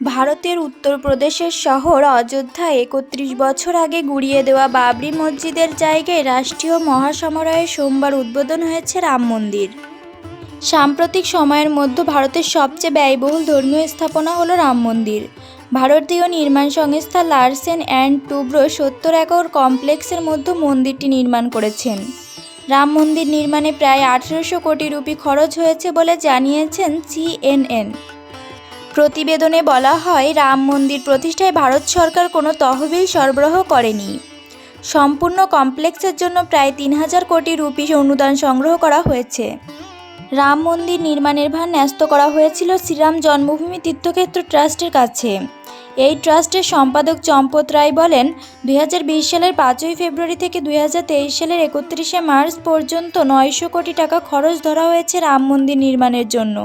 ভারতের উত্তরপ্রদেশের শহর অযোধ্যায় একত্রিশ বছর আগে গুড়িয়ে দেওয়া বাবরি মসজিদের জায়গায় রাষ্ট্রীয় মহাসমারোহে সোমবার উদ্বোধন হয়েছে রাম মন্দির। সাম্প্রতিক সময়ের মধ্যে ভারতের সবচেয়ে ব্যয়বহুল ধর্মীয় স্থাপনা হলো রাম মন্দির। ভারতীয় নির্মাণ সংস্থা লার্সেন অ্যান্ড টুব্রো সত্তর একর কমপ্লেক্সের মধ্যে মন্দিরটি নির্মাণ করেছেন। রাম মন্দির নির্মাণে প্রায় আঠেরোশো কোটি রুপি খরচ হয়েছে বলে জানিয়েছেন সিএনএন। প্রতিবেদনে বলা হয়, রাম মন্দির প্রতিষ্ঠায় ভারত সরকার কোনো তহবিল সরবরাহ করেনি। সম্পূর্ণ কমপ্লেক্সের জন্য প্রায় তিন হাজার কোটি রুপি অনুদান সংগ্রহ করা হয়েছে। রাম মন্দির নির্মাণের ভার ন্যস্ত করা হয়েছিল শ্রীরাম জন্মভূমি তীর্থক্ষেত্র ট্রাস্টের কাছে। এই ট্রাস্টের সম্পাদক চম্পত রায় বলেন, দুই হাজার বিশ সালের পাঁচই ফেব্রুয়ারি থেকে দুই হাজার তেইশ সালের একত্রিশে মার্চ পর্যন্ত নয়শো কোটি টাকা খরচ ধরা হয়েছে রাম মন্দির নির্মাণের জন্য।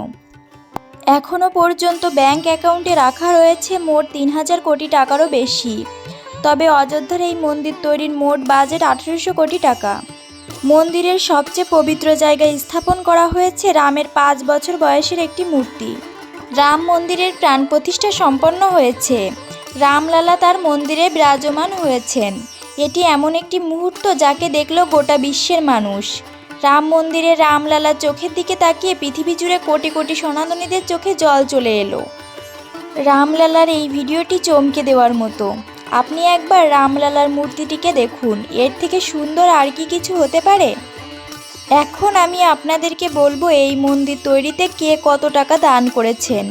এখনও পর্যন্ত ব্যাংক অ্যাকাউন্টে রাখা রয়েছে মোট তিন হাজার কোটি টাকারও বেশি। তবে অযোধ্যার এই মন্দির তৈরির মোট বাজেট আঠেরোশো কোটি টাকা। মন্দিরের সবচেয়ে পবিত্র জায়গায় স্থাপন করা হয়েছে রামের পাঁচ বছর বয়সের একটি মূর্তি। রাম মন্দিরের প্রাণ প্রতিষ্ঠা সম্পন্ন হয়েছে। রামলালা তার মন্দিরে বিরাজমান হয়েছেন। এটি এমন একটি মুহূর্ত যাকে দেখল গোটা বিশ্বের মানুষ। রাম মন্দিরে রামলালা চোখের দিকে তাকিয়ে পৃথিবী জুড়ে কোটি কোটি সনাতনীদের চোখে জল চলে এলো। রামলালার এই ভিডিওটি চমকে দেওয়ার মতো। আপনি একবার রামলালার মূর্তিটিকে দেখুন, এর থেকে সুন্দর আর কি কিছু হতে পারে? এখন আমি আপনাদেরকে বলব এই মন্দির তৈরিতে কে কত টাকা দান করেছেন।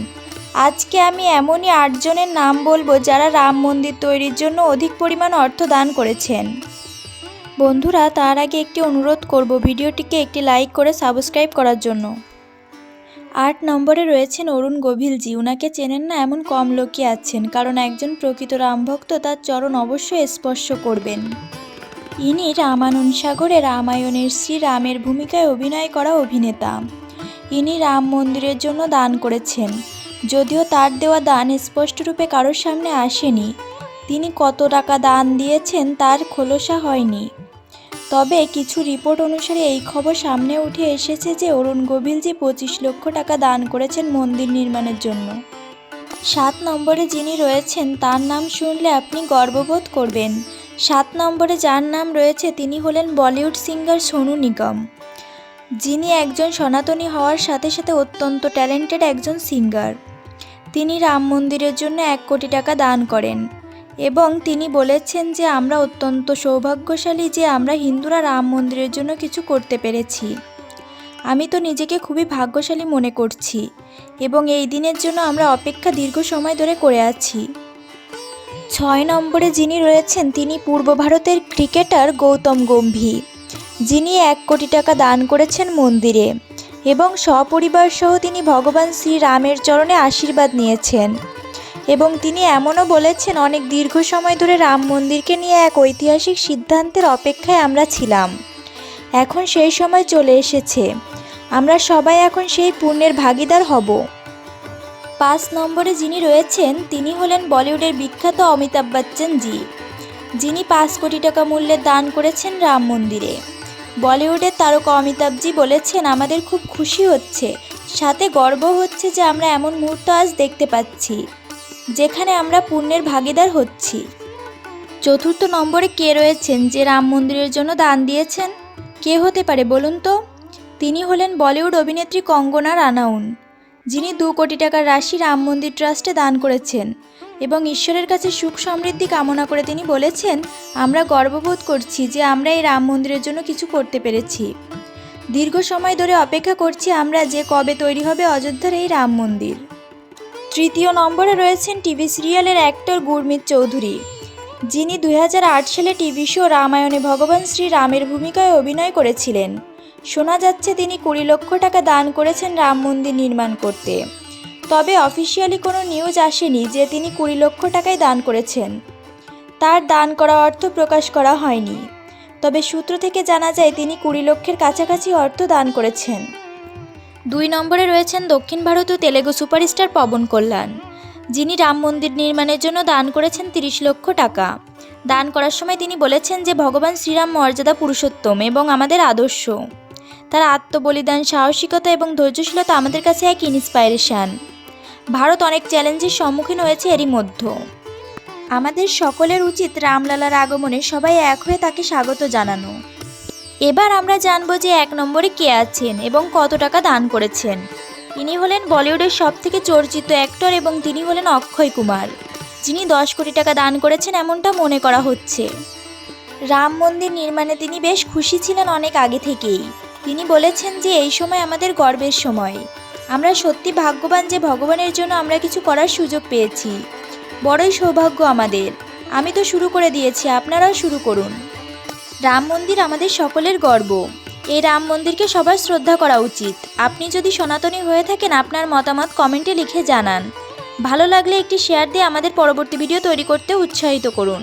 আজকে আমি এমনই আটজনের নাম বলব যারা রাম মন্দির তৈরির জন্য অধিক পরিমাণ অর্থ দান করেছেন। বন্ধুরা, তার আগে একটি অনুরোধ করব ভিডিওটিকে একটি লাইক করে সাবস্ক্রাইব করার জন্য। আট নম্বরে রয়েছেন অরুণ গভীলজি উনাকে চেনেন না এমন কম লোকই আছেন, কারণ একজন প্রকৃত রামভক্ত তার চরণ অবশ্যই স্পর্শ করবেন। ইনি রামানন্দ সাগরে রামায়ণের শ্রীরামের ভূমিকায় অভিনয় করা অভিনেতা। ইনি রাম মন্দিরের জন্য দান করেছেন, যদিও তার দেওয়া দান স্পষ্টরূপে কারোর সামনে আসেনি। তিনি কত টাকা দান দিয়েছেন তার খোলসা হয়নি। তবে কিছু রিপোর্ট অনুসারে এই খবর সামনে উঠে এসেছে যে অরুণ গোবিলজি পঁচিশ লক্ষ টাকা দান করেছেন মন্দির নির্মাণের জন্য। সাত নম্বরে যিনি রয়েছেন, তার নাম শুনলে আপনি গর্ববোধ করবেন। সাত নম্বরে যার নাম রয়েছে, তিনি হলেন বলিউড সিঙ্গার সোনু নিগম। যিনি একজন সনাতনী হওয়ার সাথে সাথে অত্যন্ত ট্যালেন্টেড একজন সিঙ্গার। তিনি রাম মন্দিরের জন্য এক কোটি টাকা দান করেন। এবং তিনি বলেছেন যে, আমরা অত্যন্ত সৌভাগ্যশালী যে আমরা হিন্দুরা রাম মন্দিরের জন্য কিছু করতে পেরেছি। আমি তো নিজেকে খুবই ভাগ্যশালী মনে করছি এবং এই দিনের জন্য আমরা অপেক্ষা দীর্ঘ সময় ধরে করে আছি। ছয় নম্বরে যিনি রয়েছেন, তিনি পূর্ব ভারতের ক্রিকেটার গৌতম গম্ভীর। যিনি এক কোটি টাকা দান করেছেন মন্দিরে এবং সপরিবার সহ তিনি ভগবান শ্রীরামের চরণে আশীর্বাদ নিয়েছেন। এবং তিনি এমনও বলেছেন, অনেক দীর্ঘ সময় ধরে রাম মন্দিরকে নিয়ে এক ঐতিহাসিক সিদ্ধান্তের অপেক্ষায় আমরা ছিলাম। এখন সেই সময় চলে এসেছে। আমরা সবাই এখন সেই পুণ্যের ভাগিদার হব। পাঁচ নম্বরে যিনি রয়েছেন, তিনি হলেন বলিউডের বিখ্যাত অমিতাভ বচ্চন জি যিনি পাঁচ কোটি টাকা মূল্যের দান করেছেন রাম মন্দিরে। বলিউডের তারকা অমিতাভজি বলেছেন, আমাদের খুব খুশি হচ্ছে। সাথে গর্ব হচ্ছে যে আমরা এমন মুহূর্ত আজ দেখতে পাচ্ছি। যেখানে আমরা পুণ্যের ভাগিদার হচ্ছি। চতুর্থ নম্বরে কে রয়েছেন যে রাম মন্দিরের জন্য দান দিয়েছেন? কে হতে পারে বলুন তো? তিনি হলেন বলিউড অভিনেত্রী কঙ্গনা রানাউন, যিনি দু কোটি টাকার রাশি রাম মন্দির ট্রাস্টে দান করেছেন এবং ঈশ্বরের কাছে সুখ সমৃদ্ধি কামনা করে তিনি বলেছেন, আমরা গর্ববোধ করছি যে আমরা এই রাম মন্দিরের জন্য কিছু করতে পেরেছি। দীর্ঘ সময় ধরে অপেক্ষা করছি আমরা যে কবে তৈরি হবে অযোধ্যার এই রাম মন্দির। তৃতীয় নম্বরে রয়েছেন টিভি সিরিয়ালের অ্যাক্টর গুরমিত চৌধুরী। যিনি দুই হাজার আট সালে টিভি শো রামায়ণে ভগবান শ্রী রামের ভূমিকায় অভিনয় করেছিলেন। শোনা যাচ্ছে তিনি কুড়ি লক্ষ টাকা দান করেছেন রাম মন্দির নির্মাণ করতে। তবে অফিসিয়ালি কোনো নিউজ আসেনি যে তিনি কুড়ি লক্ষ টাকায় দান করেছেন। তার দান করা অর্থ প্রকাশ করা হয়নি। তবে সূত্র থেকে জানা যায়, তিনি কুড়ি লক্ষের কাছাকাছি অর্থ দান করেছেন। দুই নম্বরে রয়েছেন দক্ষিণ ভারতীয় তেলেগু সুপারস্টার পবন কল্যাণ। যিনি রাম মন্দির নির্মাণের জন্য দান করেছেন তিরিশ লক্ষ টাকা। দান করার সময় তিনি বলেছেন যে, ভগবান শ্রীরাম মর্যাদা পুরুষোত্তম এবং আমাদের আদর্শ। তার আত্মবলিদান, সাহসিকতা এবং ধৈর্যশীলতা আমাদের কাছে এক ইন্সপাইরেশান। ভারত অনেক চ্যালেঞ্জের সম্মুখীন হয়েছে এরই মধ্যে। আমাদের সকলের উচিত রামলালার আগমনে সবাই এক হয়ে তাকে স্বাগত জানানো। এবার আমরা জানব যে এক নম্বরে কে আছেন এবং কত টাকা দান করেছেন। ইনি হলেন বলিউডের সব থেকে চর্চিত অ্যাক্টর এবং তিনি হলেন অক্ষয় কুমার। যিনি দশ কোটি টাকা দান করেছেন এমনটা মনে করা হচ্ছে। রাম মন্দির নির্মাণে তিনি বেশ খুশি ছিলেন অনেক আগে থেকেই। তিনি বলেছেন যে এই সময় আমাদের গর্বের সময়। আমরা সত্যি ভাগ্যবান যে ভগবানের জন্য আমরা কিছু করার সুযোগ পেয়েছি। বড়ই সৌভাগ্য আমাদের। আমি তো শুরু করে দিয়েছি, আপনারাও শুরু করুন। রাম মন্দির আমাদের সকলের গর্ব। এই রাম মন্দিরকে সবার শ্রদ্ধা করা উচিত। আপনি যদি সনাতনী হয়ে থাকেন, আপনার মতামত কমেন্টে লিখে জানান। ভালো লাগলে একটি শেয়ার দিয়ে আমাদের পরবর্তী ভিডিও তৈরি করতে উৎসাহিত করুন।